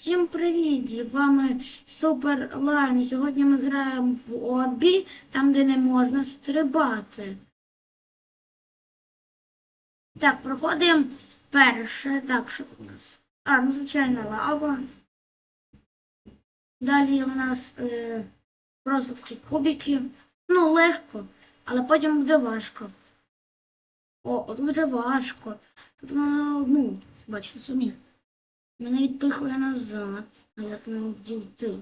Всім привіт! З вами Супер Лайн. Сьогодні ми граємо в обі, там, де не можна стрибати. Так, проходимо перше. Так, що у нас? А, ну, звичайно, лава. Далі у нас е, розвитки кубиків. Ну, легко, але потім буде важко. О, от вже важко. Тут ну, бачите самі. Мене відпихує назад. А як не дійти?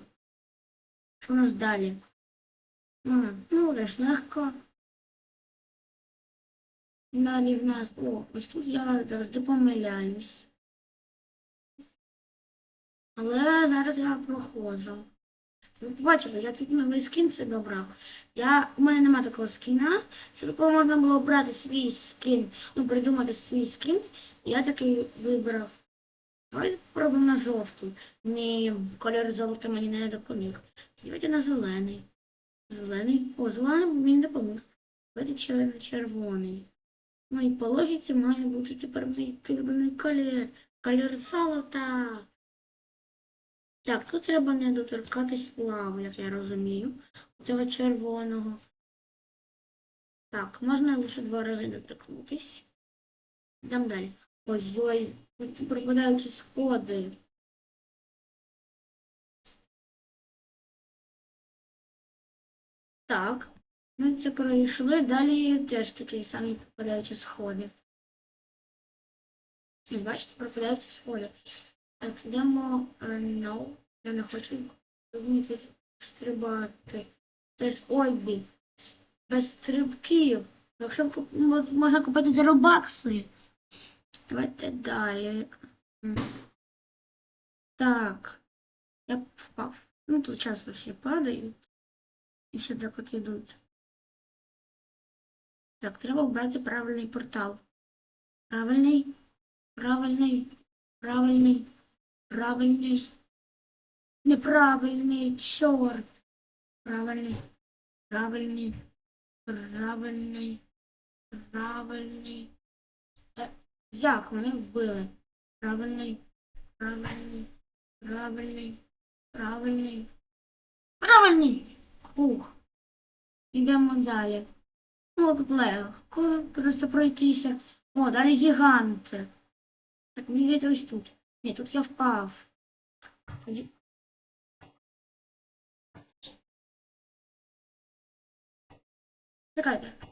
Що у нас далі? Ага, ну, лиш легко. Далі в нас. О, ось тут я завжди помиляюсь. Але зараз я проходжу. Ви побачили, я тут новий скін себе обрав. Я, у мене нема такого скіна. Це тепер можна було обрати свій скін, ну, придумати свій скін. Я такий вибрав. Давайте попробуємо на жовтий. Ні, колір золота мені не допоміг. Давайте на зелений. Зелений. О, зелений мені допоміг. Давайте чер- червоний. Ну і по логіці має бути тепер мій улюблений колір. Колір золота. Так, тут треба не доторкатись лави, як я розумію. Цього червоного. Так, можна лише два рази доторкнутись. Йдемо далі. Ой, ой, тут пропадаючі сходи. Так, ми це пройшли, далі теж такі самі пропадаючі сходи. Ось бачите, пропадаються сходи. Так, йдемо, е, no, я не хочу вміти стрибати. Це ж обі, без стрибків. Якщо можна купити за робакси. Давайте далі. Так. Я впав. Ну, тут часто всі падають. І всі так от йдуть. Так, треба обрати правильний портал. Правильний, правильний, правильний, правильний, неправильний, чорт. Правильний, правильний, правильний, правильний. Як мене вбили? Правильний, правильний, правильний, правильний, правильний. Ух. Ідемо далі. Ну, тут легко просто пройтися. О, далі гіганти. Так, мені здається, ось тут. Ні, тут я впав. Чекайте.